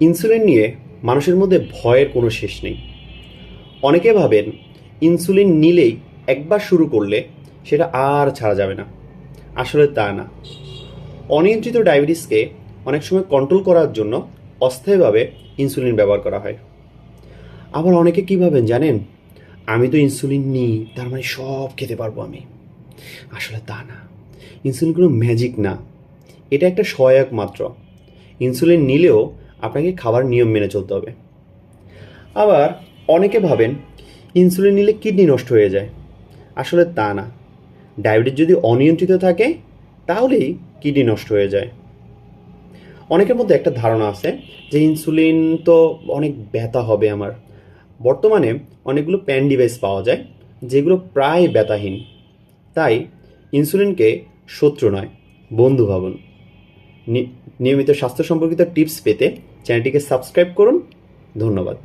Insulin নিয়ে মানুষের মধ্যে ভয়ের কোনো শেষ নেই। অনেকে ভাবেন ইনসুলিন নিলেই একবার শুরু করলে সেটা আর ছাড়া যাবে না। আসলে তা না। অনিয়ন্ত্রিত ডায়াবেটিসকে অনেক সময় কন্ট্রোল করার জন্য অস্থায়ীভাবে ইনসুলিন ব্যবহার করা হয়। আবার অনেকে কী ভাবেন জানেন? আমি তো ইনসুলিন নিই, তার মানে সব খেতে পারব আমি। আসলে তা না। ইনসুলিন কোনো ম্যাজিক না। এটা একটা সহায়ক মাত্র। ইনসুলিন নিলেও আপনাকে খাবার নিয়ম মেনে চলতে হবে। আবার অনেকে ভাবেন, ইনসুলিন নিলে কিডনি নষ্ট হয়ে যায়। আসলে তা না। ডায়াবেটিস যদি অনিয়ন্ত্রিত থাকে, তাহলেই কিডনি নষ্ট হয়ে যায়। অনেকের মধ্যে একটা ধারণা আছে যে ইনসুলিন তো অনেক ব্যথা হবে আমার। বর্তমানে অনেকগুলো প্যান ডিভাইস পাওয়া যায়, যেগুলো প্রায় ব্যথাহীন। তাই ইনসুলিনকে শত্রু নয়, বন্ধু ভাবুন। নিয়মিত স্বাস্থ্য সম্পর্কিত টিপস পেতে চ্যানেলটিকে সাবস্ক্রাইব করুন। ধন্যবাদ।